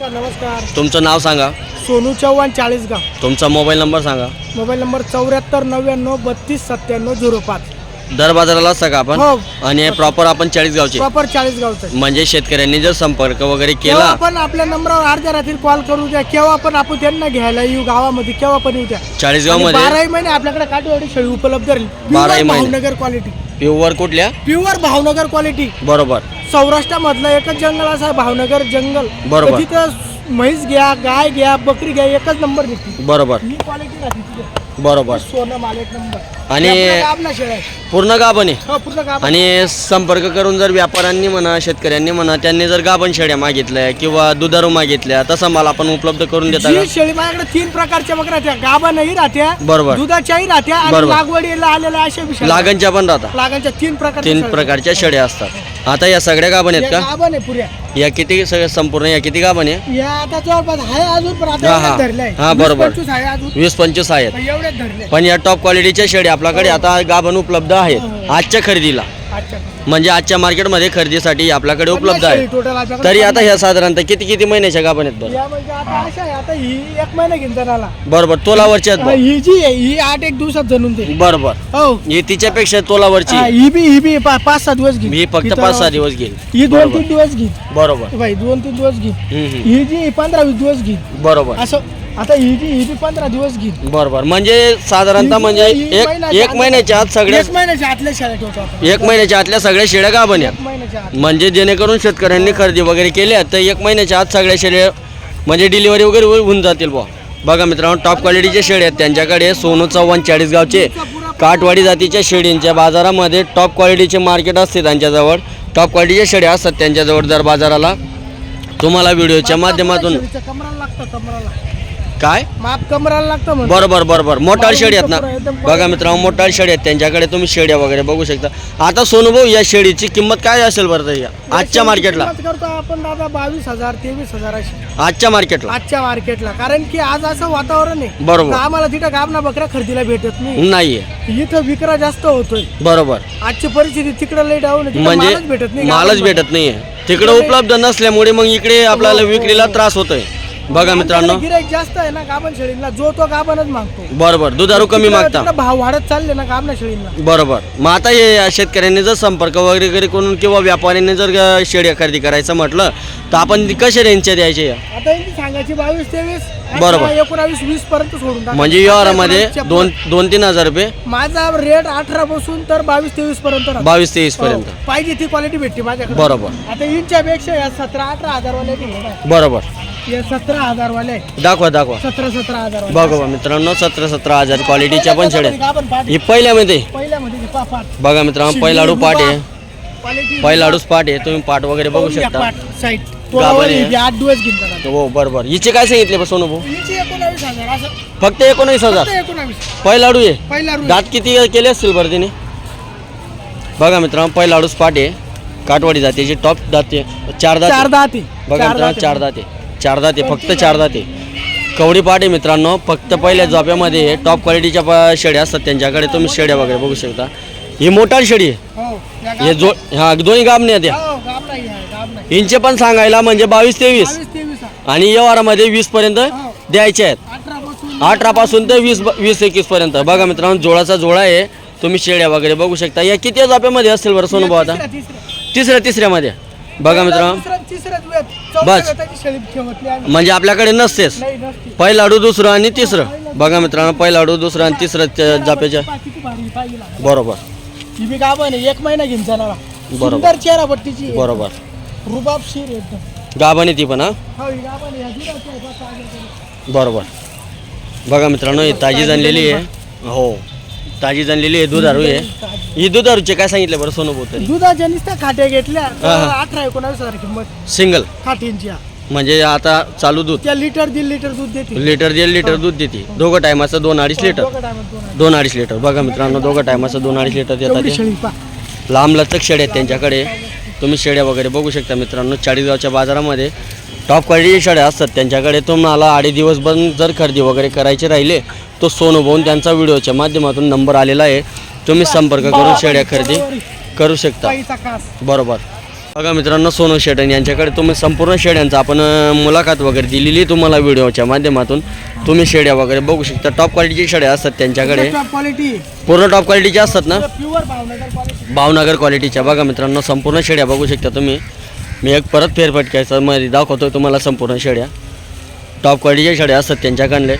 नमस्कार. तुमचं नाव सांगा. सोनू चव्हाण चाळीसगाव. तुमचा मोबाईल नंबर सांगा. मोबाईल नंबर चौऱ्याहत्तर नव्याण्णव बत्तीस सत्त्याण्णव झिरो पाच. दर बाजाराला असता का आपण? हो. आणि प्रॉपर आपण चाळीस गावचे. प्रॉपर चाळीसगावचं आहे. म्हणजे शेतकऱ्यांनी जर संपर्क वगैरे केव्हा केला आपण आपल्या नंबरवर अर्ध्या रात्री कॉल करू द्या केव्हा पण आपण त्यांना घ्यायला येऊ गावामध्ये केव्हा पण येऊ द्या. चाळीसगाव आणि मध्ये बाराही महिने आपल्याकडे काठीवाडी शेळी उपलब्ध राहील. बाराही महिने. भावनगर क्वालिटी प्युअर कुठल्या? प्युअर भावनगर क्वालिटी बरोबर. सौराष्ट्रामधलं एकच जंगल असं आहे भावनगर जंगल. बरोबर. तर तिथं म्हैस घ्या गाय घ्या बकरी घ्या एकच नंबर दिसते बरोबर. ही क्वालिटी राहते तिथे. बरोबर सोनं माल एक नंबर आणि- शेळ्या. पूर्ण गाभण आहे हो पूर्ण. आणि संपर्क करून जर व्यापाऱ्यांनी म्हणा शेतकऱ्यांनी म्हणा त्यांनी जर गाभण शेळ्या मागितल्या किंवा दुधारू मागितल्या तसा माल आपण उपलब्ध करून देता का जी शेळी माझ्याकडे तीन प्रकारच्या बकऱ्या राहत्या गाभानही राहत्या बरोबर. दुधाच्याही राहत्या आणि बरोबर. लागवडीला आलेल्या अशा बी शेळ्या. लागणच्या पण राहतात लागांच्या तीन प्रकारच्या तीन. प्रकारच्या शेळ्या असतात आता या सगळ्या गाभण आहेत का? गाभण आहे पुऱ्या. या किती सगळ्या संपूर्ण या किती गाभण आहे? या आता जवळपास आहे अजून पण आता हा, हा. धरल्या. हा, बरोबर. पंचवीस आहे अजून. वीस पंचवीस आहेत. पण एवढ्याच धरल्या. पण या टॉप क्वालिटीच्या शेळ्या आपल्याकडे आता गाभण उपलब्ध आहेत. आजच्या खरेदीला. म्हणजे आजच्या मार्केटमध्ये खरेदीसाठी आपल्याकडे उपलब्ध आहे. तरी आता. ह्या साधारणतः किती किती महिन्याच्या गाभण आहेत बरं म्हणजे आता अशा आहे आता ही एक महिना घेऊन जाणार बरोबर तोलावरच्या आहेत बरं. ही जी आहे ही आठ एक दिवसात जणून बरोबर. हो. ही तिच्यापेक्षा तोलावरची हा, ही बी ही बी पा- पाच सहा दिवस घेईन. मी फक्त पाच सहा दिवस घेईल ही दोन बरोबर. तीन दिवस घेईन. बरोबर. दोन तीन दिवस हम्म, हम्म. ही जी पंधरा वीस दिवस घेईन. बरोबर. असं आता ही ही बी पंधरा दिवस घेईन बरोबर. म्हणजे साधारणतः म्हणजे एक महिन्याच्या एक आत- महिन्याच्या आत सगळ्या एक महिन्याच्या आतल्या शाळा ठेवतो आपण. एक महिन्याच्या आतल्या सगळ्या शेळ्या आहेत एक महिन्याच्या आत. म्हणजे जेणेकरून शेतकऱ्यांनी खरेदी वगैरे केल्या तर एक महिन्याच्या आत सगळ्या शेळ्या म्हणजे डिलिव्हरी वगैरे होऊन जातील बुवा. बघा मित्रांनो टॉप क्वालिटीचे शेळे आहेत. त्यांच्याकडे सोनू चव्हाण चाळीस गावचे काटवाडी जातीच्या शेळींच्या बाजारामध्ये टॉप क्वालिटीचे मार्केट असते त्यांच्याजवळ. टॉप क्वालिटीच्या शेळ्या असतात त्यांच्याजवळ दर बाजाराला. तुम्हाला व्हिडिओच्या माध्यमातून कमराला लागतं कमराला. काय? माप कमराला लागतं म्हणून. बरोबर बरोबर मोठाळ शेळी आहेत ना? बघा मित्रांनो मोठाळ शेळी आहेत. त्यांच्याकडे तुम्ही शेळ्या वगैरे बघू शकता. आता सोनू भाऊ या शेळीची किंमत काय असेल बरं तरी आजच्या मार्केटला किंमत करतो आपण दादा बावीस हजार तेवीस हजार अशी आजच्या मार्केटला आजच्या मार्केटला कारण की आज असं वातावरण आहे. बरोबर. तर आम्हाला तिथं गाबना बकऱ्या खरेदीला भेटत नाही. नाहीये. इथं विक्रा जास्त होतोय. बरोबर. आजची परिस्थिती तिकडे लई डाऊन म्हणजे मालच भेटत नाही. मालच. भेटत नाहीये. तिकडे उपलब्ध नसल्यामुळे मग इकडे आपल्याला विक्रीला त्रास होतोय. बघा मित्रांनो. गिऱ्हाईक जास्त आहे ना गाभण शेळीला जो तो गाभणच मागतो. बरोबर दुधारू कमी मागता. तिकडं भाव वाढत चालले ना गाभणा शेळीला बरोबर. मग आता हे शेतकऱ्यांनी जर संपर्क वगैरे वगैरे करून किंवा व्यापाऱ्यांनी जर अ, शेळ्या खरेदी करायचं म्हटलं तर आपण कशा रेंजच्या द्यायचे? आता यांची सांगायची बावीस तेवीस बरोबर. एकोणावीस वीस पर्यंत सोडून. म्हणजे व्यवहारामध्ये एकोणावीसच्या दोन दोन तीन हजार रुपये. माझा रेट अठरा पासून तर बावीस तेवीस पर्यंत राहतो. बावीस तेवीस पर्यंत. हो. पाहिजे ती क्वालिटी भेटते माझ्याकडे. बरोबर. आता इंच्या पेक्षा या सतरा अठरा हजार वाले बरोबर. या सतरा हजार वाले दाखवा दाखवा. सतरा सतरा हजार वाले. बघा बा मित्रांनो सतरा सतरा हजार क्वालिटीच्या पण शेळ्या गाभण पाट ही पहिल्यामध्ये. बघा मित्रांनो पहिलाडू पाट आहे. क्वालिटी पहिलाडूच पाट आहे. तुम्ही पाट वगैरे बघू शकता. पाट साईड गाभण आहे. आठ दिवस घेऊन जाणार. हो बरोबर हिचे काय सांगितले बा सोनू भाऊ? हिची एकोणावीस हजार. असं. फक्त एकोणीस हजार? एकोणावीस. पहिलाडू आहे. पहिला. दात किती केले असतील बरं तिने? बघा मित्रांनो पहिलाडूच पाट आहे. काटवाडी जातीची टॉप दाते चार दात चार आहे. दहा ते बघा मित्रांनो चार दाते चार दाते फक्त चार दाते कवडी पाट मित्रांनो फक्त पहिल्या झोप्यामध्ये टॉप क्वालिटीच्या प- शेड्या असतात त्यांच्याकडे. तुम्ही शेड्या वगैरे बघू शकता. ही मोठार शेडी आहे. हो या हे जो हा दोन्ही आहेत या. हो, नाही आहे, नाही. इंचे पण सांगायला म्हणजे बावीस तेवीस बावीस तेवीस आहे. आणि व्यवहारामध्ये वीस पर्यंत हो. द्यायचे आहेत. अठरा पासून अठरा पासून ते वीस वीस एकवीस पर्यंत. बघा मित्रांनो जोळाचा जोळा आहे. तुम्ही शेळ्या वगैरे बघू शकता. या किती जाप्यामध्ये असतील बरं सोनू भाऊ आता? तिसऱ्या- तिसऱ्या. तिसऱ्या तिसऱ्यामध्ये. बघा मित्रांनो. तिसऱ्या- तिसऱ्याच वेळेत. बस. म्हणजे आपल्याकडे नसतेच. नाही, नसती. पहिलाडू दुसरं आणि तिसरं. बघा मित्रांनो पहिलाडू दुसरं आणि तिसरं ना. बरोबर. एक महिना घेऊन जाणार. बरोबर. चेहरा पट्टीची. बरोबर. रुबाब शीर एकदम. गाभाने ती पण हा? हो. बरोबर. बघा मित्रांनो ही ताजी जाणलेली आहे. हो. ताजी जाणलेली आहे दुधारू आहे ही. दुधारूचे काय सांगितले बरं सोनू तरी? दुधाच्या नुसत्या खाट्या घेतल्या. हा, हा. अठरा एकोणावीस हजार किंमत. सिंगल. खाटींची म्हणजे आता चालू दूध. त्या लिटर दीड लिटर दूध देते. लिटर दीड लिटर दूध देते. दोघं टायमाचं दोन अडीच लिटर. दोघं टायमात दोन अडीच. लिटर. बघा मित्रांनो दोघं टायमाचं दोन अडीच लिटर देतात एवढी ते. शेळी पहा. लांब लचक शेड्या आहेत त्यांच्याकडे. तुम्ही शेड्या वगैरे बघू शकता मित्रांनो. चाळीसगावच्या बाजारामध्ये टॉप क्वालिटीचे शेड्या असतात. त्यांच्याकडे तुम्हाला अडीच दिवस पण जर खरेदी वगैरे करायचे राहिले तो सोनू भाऊन त्यांचा व्हिडिओच्या माध्यमातून नंबर आलेला आहे. तुम्ही संपर्क करून शेड्या खरेदी करू शकता. बरोबर. बघा मित्रांनो सोनू शेटन यांच्याकडे तुम्ही संपूर्ण शेड्यांचा आपण मुलाखत वगैरे दिलेली तुम्हाला व्हिडिओच्या माध्यमातून. तुम्ही शेड्या वगैरे बघू शकता. टॉप क्वालिटीची शेड्या असतात त्यांच्याकडे. पूर्ण टॉप क्वालिटीच्या असतात ना? भावनगर क्वालिटीच्या बघा मित्रांनो संपूर्ण शेड्या बघू शकता तुम्ही. मी एक परत फेरफटक्याचा मध्ये दाखवतो तुम्हाला संपूर्ण शेड्या. टॉप क्वालिटीच्या शेड्या असतात त्यांच्याकडले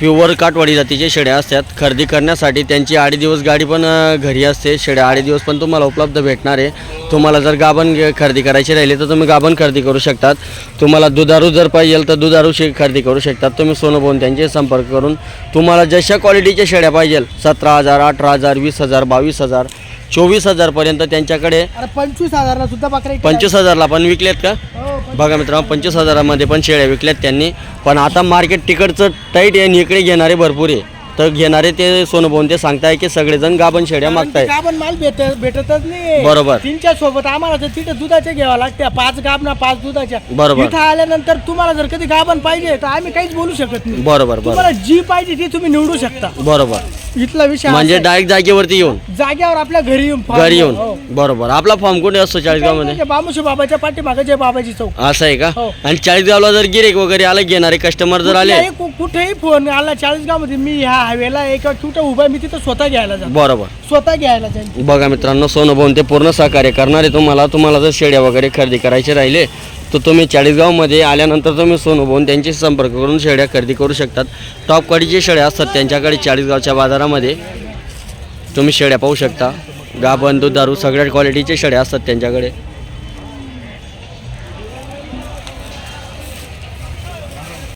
प्युअर काटवाडी जातीचे शेड्या असतात. खरेदी करण्यासाठी त्यांची आठ दिवस गाडी पण घरी असते. शेड्या आठ दिवस पण तुम्हाला उपलब्ध भेटणार आहे. तुम्हाला जर गाभण खरेदी करायची राहिली तर तुम्ही गाभण खरेदी करू शकतात. तुम्हाला दुधारू जर पाहिजे तर दुधारू शे खरेदी करू शकतात. तुम्ही सोनं त्यांचे संपर्क करून तुम्हाला जशा क्वालिटीच्या शेड्या पाहिजे सतरा हजार अठरा हजार वीस हजार बावीस हजार चोवीस हजारपर्यंत त्यांच्याकडे पंचवीस हजारला सुद्धा पंचवीस हजारला पण विकलेत का. हो, बघा मित्रांनो पंचवीस हजारामध्ये पण शेळ्या विकल्यात त्यांनी. पण आता मार्केट तिकडचं टाईट आहे आणि इकडे घेणारे भरपूर आहे. तर घेणारे ते सोनं ते सांगताय की सगळेजण गाभण शेड्या मागताय गाभण माल भेट भेटतच नाही. बरोबर. तीनच्या सोबत आम्हाला तर तिथे दुधाच्या घ्यावा लागत्या पाच गाबना पाच दुधाच्या. बरोबर. इथं आल्यानंतर तुम्हाला जर कधी गाभण पाहिजे तर आम्ही काहीच बोलू शकत नाही. बरोबर बरोबर. तुम्हाला जी पाहिजे ती तुम्ही निवडू शकता. बरोबर. इथला विषय म्हणजे आहे. डायरेक्ट जागेवरती येऊन. जाग्यावर आपल्या घरी येऊन farm घरी येऊन. हो. बरोबर. आपला फॉर्म कुठे असतो चाळीसगावमध्ये? म्हणजे बामुशी बाबाच्या पाठीमागे जय बाबाजी चौक. असं आहे का? हो. आणि चाळीसगावला जर गिरेक वगैरे आलं घेणारे कस्टमर जर आले? कुठल्याही- कु- कुठेही फोन आला चाळीसगावमध्ये मी ह्या हायवेला एक कुठं उभा आहे, मी तिथं स्वतः घ्यायला जातो. बरोबर. स्वतः घ्यायला जाईल. बघा मित्रांनो सोनं भाऊन ते पूर्ण सहकार्य करणार आहे तुम्हाला. तुम्हाला जर शेड्या वगैरे खरेदी करायचे राहिले तर तुम्ही चाळीसगावमध्ये आल्यानंतर तुम्ही सोनं भाऊन त्यांच्याशी संपर्क करून शेड्या खरेदी करू शकतात. टॉप क्वालिटीचे शेड्या असतात त्यांच्याकडे चाळीसगावच्या बाजारामध्ये. तुम्ही शेड्या पाहू शकता. गाभण दूध दारू सगळ्या क्वालिटीचे शेड्या असतात त्यांच्याकडे.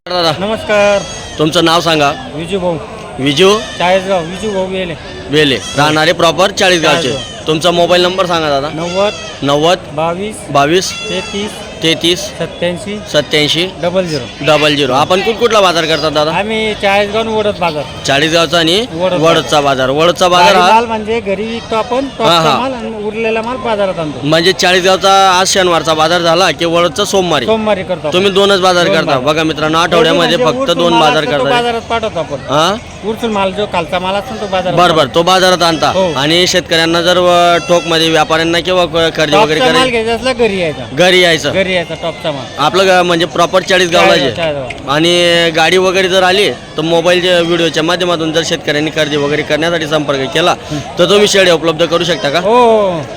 दादा नमस्कार. तुमचं नाव सांगा. विजू भाऊ. विजू? चाळीसगाव विजू भाऊ गेले वेले. राहणारे प्रॉपर चाळीसगावचे. तुमचा मोबाईल नंबर सांगा दादा. नव्वद नव्वद बावीस बावीस तेहतीस तेहतीस. सत्याऐंशी. सत्याऐंशी. Double zero. Double zero. आपण कुठ कुठला बाजार करतात दादा? आम्ही चाळीसगाव वडत बाजार. चाळीसगावचा आणि वडद. वडदचा बाजार. वडदचा बाजार हा माल म्हणजे घरी विकतो आपण हा, टॉपचा हा. माल आणि उरलेला माल बाजारात आणतो. म्हणजे चाळीसगावचा आज शनिवारचा बाजार झाला की वडदचा सोमवारी? सोमवारी करतो आपण. तुम्ही दोनच बाजार दोन करता. बाजार. बघा मित्रांनो आठवड्यामध्ये म्हणजे फक्त उरसून दोन माल बाजार असतो तो करता. बाजारात पाठवतो आपण. हा? उरसून माल जो खालचा माल असतो तो बाजारात बरोबर तो बाजारात आणता. हो. आणि शेतकऱ्यांना जर व- ठोकमध्ये व्यापाऱ्यांना किंवा क- खरेदी वगैरे टॉपचा माल करायची घ्यायचा असला घरी यायचा. घरी यायचं. घरी यायचा टॉपचा माल आपलं ग- म्हणजे प्रॉपर चाळीसगावला जे चाळीसगाव. आणि गाडी वगैरे जर आली तर मोबाईलच्या व्हिडिओच्या माध्यमातून जर शेतकऱ्यांनी खरेदी वगैरे करण्यासाठी संपर्क केला तर तुम्ही शेळ्या उपलब्ध करू शकता का हो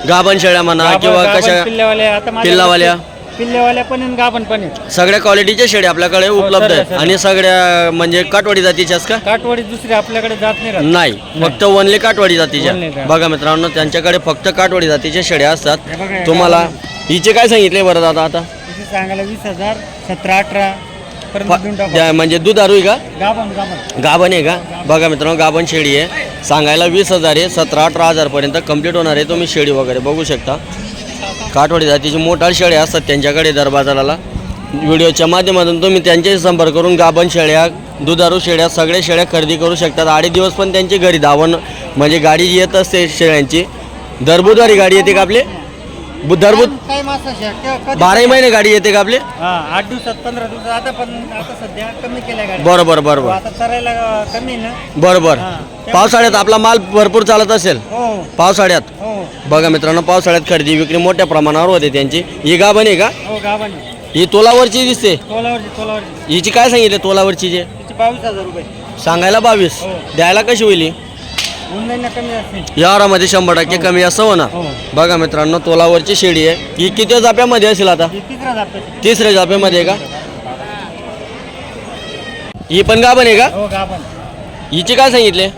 गाभण शेळ्या म्हणा गाभण- किंवा गाभण कशा आता माझ्याकडे पिल्लावाल्या? पिल्ल्यावाल्या पण गाभण पण आहेत सगळ्या क्वालिटीच्या शेळ्या आपल्याकडे उपलब्ध सर्व, आहेत सर्व. आणि सगळ्या म्हणजे काटवाडी जातीच्याच का काठवडी दुसरी आपल्याकडे जात नाही राहत. नाही फक्त वनले काटवाडी जातीच्या का? बघा मित्रांनो त्यांच्याकडे फक्त काटवाडी जातीच्या शेळ्या हे बघा, असतात हे तुम्हाला गाभण. हिचे काय सांगितले बरं दादा आता? सांगायला वीस हजार सतरा अठरा पर्यंत देऊन टाकू. त्या- म्हणजे दूध आरू आहे का? गाभण गाभण. गाभण आहे का? बघा मित्रांनो गाभण शेळी आहे. सांगायला वीस हजार आहे सतरा अठरा हजारपर्यंत कंप्लीट होणार आहे तुम्ही शेळी वगैरे बघू शकता. काठवाडी जातीची मोठार शेळ्या असतात त्यांच्याकडे दर बाजाराला व्हिडिओच्या माध्यमातून तुम्ही त्यांच्याशी संपर्क करून गाभण शेळ्या दुधारू शेळ्या सगळ्या शेळ्या खरेदी करू शकतात. आठ दिवस पण त्यांची घरी धावण म्हणजे गाडी येत असते शेळ्यांची. दर बुधवारी गाडी येते का आपले? बु- दर बुध काय मासा शक्य कधी- बाराही महिने गाडी येते का आपले? हा आठ दिवसात पंधरा दिवसात. आता पण आता सध्या कमी केल्या गाड्या. बरोबर आता चरायला अं, कमी ना? बरोबर. पावसाळ्यात आपला माल भरपूर चालत असेल. हो. पावसाळ्यात. हो. बघा मित्रांनो पावसाळ्यात खरेदी विक्री मोठ्या प्रमाणावर होते त्यांची. ही गाभण आहे का? हो गाभण ही तोलावरची दिसते. तोलावरची तोलावरची. हिची काय सांगितले तोलावरची जे? तिची बावीस हजार रुपये. सांगायला बावीस. हो. द्यायला कशी होईल ही? होऊन जाईल ना कमी असते या वारामध्ये शंभर टक्के कमी असं हो ना हो. बघा मित्रांनो तोलावरची शेळी आहे. ही किती जाप्यामध्ये असेल आता? ही तिसऱ्या जाप्यामध्ये आहे का? ही पण गाभण आहे का? हो हिची काय सांगितले?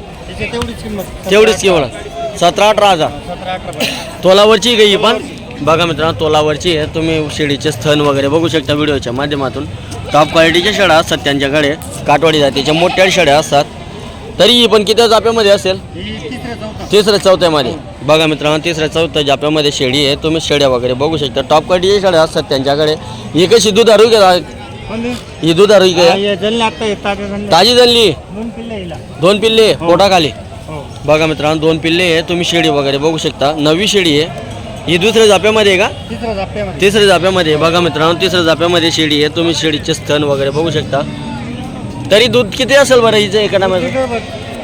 तेवढीच किंमत. सतरा अठरा हजार. पर्यंत. तोलावरची का ही पण? बघा मित्रांनो तोलावरची आहे. तुम्ही शेळीचे स्थन वगैरे बघू शकता व्हिडिओच्या माध्यमातून. टॉप क्वालिटीच्या शेळ्या असतात त्यांच्याकडे. काटवाडी जातीच्या मोठ्या शेळ्या असतात. तरी ही पण किती जाप्यामध्ये असेल? ही तिसऱ्या चौथा तिसऱ्या चौथ्यामध्ये. बघा मित्रांनो तिसऱ्या चौथ्या जाप्यामध्ये शेळी आहे. तुम्ही शेळ्या वगैरे बघू शकता. टॉप क्वालिटीच्या शेळ्या असतात त्यांच्याकडे. ही कशी दूध आरू का कोणती? ही दूध आरू हा, का हे जल्ले आता येत ताजे जल्ले. दोन पिल्ले पिल्ले? पोटाखाली? हो. बघा मित्रांनो दोन पिल्ले आहे. तुम्ही शेळी वगैरे बघू शकता. नवी शेळी आहे. ही दुसऱ्या जाप्यामध्ये आहे का? तिसऱ्या जाप्यामध्ये. बघा मित्रांनो तिसऱ्या जाप्यामध्ये शेळी आहे. तुम्ही शेळीचे स्तन वगैरे बघू शकता. तरी दूध किती असेल बरं हिचं एका बघ.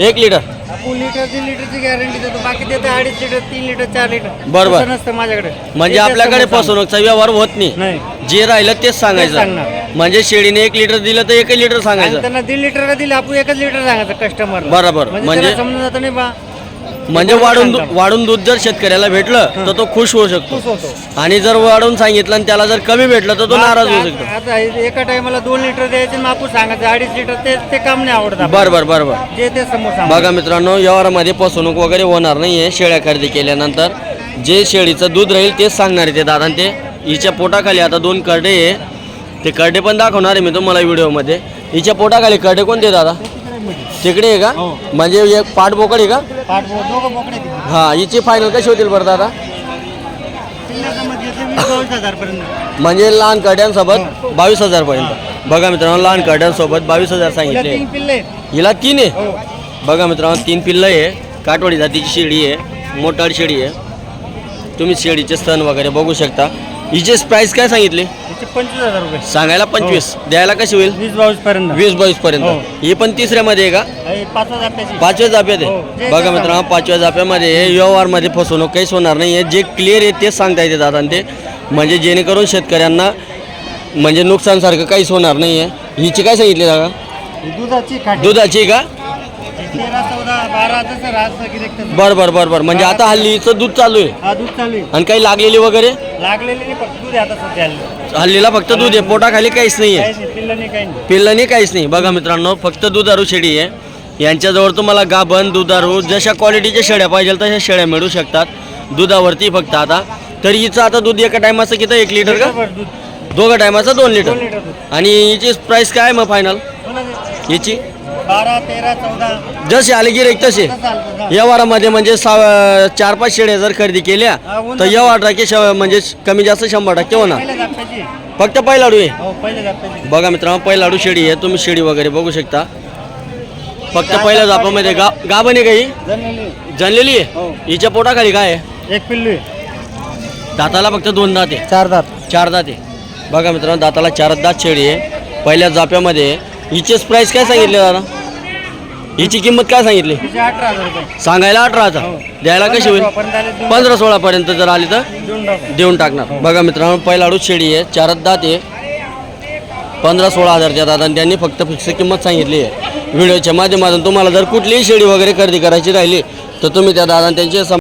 एक लिटर आता आपण लिटर? दीड लिटरची गॅरंटी देतो. बाकी देतो अडीच लिटर तीन लिटर चार लिटर. बरोबर. नसतं माझ्याकडे. म्हणजे आपल्याकडे customer फसवणूकचा व्यवहार होत नाही. नाही. जे राहिलं तेच सांगायचं. म्हणजे शेळीने एक लिटर दिलं तर एकच लिटर आणि सांगायचं त्यांना दीड लिटर का दिलं आपण एकच लिटर सांगायचं कस्टमर बरोबर. म्हणजे म्हणजे- समजून जातं नाही बा म्हणजे वाढून. वाढून दूध जर शेतकऱ्याला भेटलं तर तो खुश होऊ शकतो. आणि जर वाढून सांगितलं आणि त्याला जर कमी भेटलं तर तो नाराज होऊ शकतो. आता- एका टायमाला दोन लिटर द्यायचे आपण सांगायचं अडीच लिटर ते ते काम नाही आवडत. बरं बरं बरं बरं. जे ते समोर बघा मित्रांनो व्यवहारामध्ये फसवणूक वगैरे होणार नाही आहे शेळ्या खरेदी केल्यानंतर जे शेळीचं दूध राहील तेच सांगणार आहे ते दादा. आणि ते हिच्या पोटाखाली आता दोन करडे आहे. ते करडे पण दाखवणार आहे मी तुम्हाला व्हिडिओमध्ये. हिच्या पोटाखाली करडे कोणते दादा? तिकडे आहे का? हो. म्हणजे एक पाठ बोकड आहे का? पाठ बो- दोघं बोकडे दिले. हा हिची फायनल कशी होतील बरं दादा? बावीस हजारपर्यंत. म्हणजे लहान करड्यांसोबत बावीस हजार पर्यंत बघा मित्रांनो लहान करड्यांसोबत बावीस हजार तिला सांगितले. तीन पिल्ले आहेत. हिला तीन आहे? हो. बघा मित्रांनो तीन पिल्लं आहे. काटवाडी जातीची शेळी आहे मोठाड शेळी आहे. तुम्ही शेळीचे स्तन वगैरे बघू शकता. हिचे प्राइस काय सांगितले? पंचवीस हजार रुपये. सांगायला पंचवीस. द्यायला कशी होईल? वीस बावीस पर्यंत. वीस बावीस हो. पर्यंत. ही. पण तिसऱ्यामध्ये आहे का? हे पाच हजार त्याची पाचव्या जाप्यात हो. आहे जे बघा जे मित्रांनो पाचव्या जाप्यामध्ये व्यवहारमध्ये फसवणूक काहीच होणार नाही आहे जे क्लिअर आहे तेच सांगता येते दादा ते. म्हणजे जेणेकरून शेतकऱ्यांना म्हणजे नुकसानसारखं काहीच होणार नाही आहे हिची काय सांगितली दादा? ही दुधाची खाटी दुधाची का? बारा गिरेक. बरं बरं बरं बरं. म्हणजे आता हल्लीचं दूध चालू आहे. हा दूध चालू आहे. आणि काही लागलेली वगैरे? लागलेले नाही फक्त दूध आहे आता सध्या हल्लीला फक्त दूध आहे. पोटाखाली काहीच नाही आहे. काहीच नाही पिल्लं नाही काही नाही. पिल्लं नाही काहीच नाही. बघा मित्रांनो फक्त दुधारू शेळी आहे. यांच्याजवळ तुम्हाला गाभण दुधारू जशा क्वालिटीच्या शेळ्या पाहिजे तशा शेळ्या मिळू शकतात. दुधावरती फक्त आता. तर हिचं आता दूध एका टायमाचं किती एक लिटर का? बरं, दूध. दोघं टायमाचं दोन दोन लिटर. लिटर दूध. आणि हिची प्राइस काय मग फायनल कोणाचे? हिची? बारा तेरा चौदा. जसे आले गिरेक तसे तसं चालतं, हा. या वारामध्ये म्हणजे सा चार पाच शेळ्या जर खरेदी केल्या हा, तर या टक्के श म्हणजे कमी जास्त शंभर टक्के होणार. पहिल्या फक्त पहिलाडू आहे. हो पहिल्या बघा मित्रांनो पहिला लाडू शेळी आहे. तुम्ही शेळी वगैरे बघू शकता. फक्त पहिल्या जापामध्ये गा गाभण आहे काही जनलेली. हो. आहे? हिच्या पोटाखाली काय आहे? एक पिल्लू दाताला फक्त दोन दात आहे. चार दात. चार दात आहे. बघा मित्रांनो दाताला चार दात शेळी आहे. पहिल्या जाप्यामध्ये. हिचेच प्राईस काय सांगितले दादा? हिची किंमत काय सांगितली? तिचे अठरा हजार रुपये. सांगायला अठरा हजार. हो. द्यायला कशी होईल? पंधरा आले पंधरा सोळा पर्यंत जर आली तर? देऊन टाकू. देऊन टाकणार. बघा मित्रांनो पहिला लाडू शेळी आहे चारच दात आहे. पंधरा सोळा हजारच्या दादा त्यांनी फक्त फिक्स किंमत सांगितली आहे. व्हिडिओच्या माध्यमातून तुम्हाला जर कुठलीही शेळी वगैरे खरेदी करायची राहिली तर तुम्ही त्या दादा त्यांचे सं